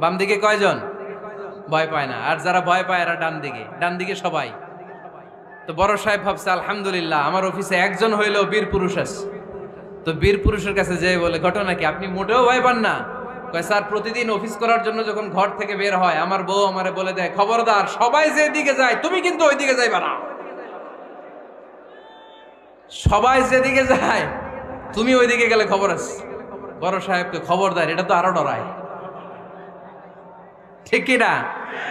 বাম দিকে কয়জন? ভয় পায় না। আর যারা ভয় পায় এরা ডান দিকে ডান দিকে সবাই। তো বড় সাহেব ভাবছে, আলহামদুলিল্লাহ, আমার অফিসে একজন হইলেও বীর পুরুষ আছে। তো বীর পুরুষের কাছে যে বলে, ঘটনা কি? আপনি মোটেও ভয় পান না? স্যার, প্রতিদিন অফিস করার জন্য যখন ঘর থেকে বের হয়, আমার বউ আমারে বলে দেয়, খবরদার, সবাই যে দিকে যায়, তুমি কিন্তু ওই দিকে যাইবা না। সবাই যেদিকে যায়, তুমি ওইদিকে গেলে খবর আছে। বড় সাহেবকে খবর দেয় এটা তো আরও ডরায়। ঠিক না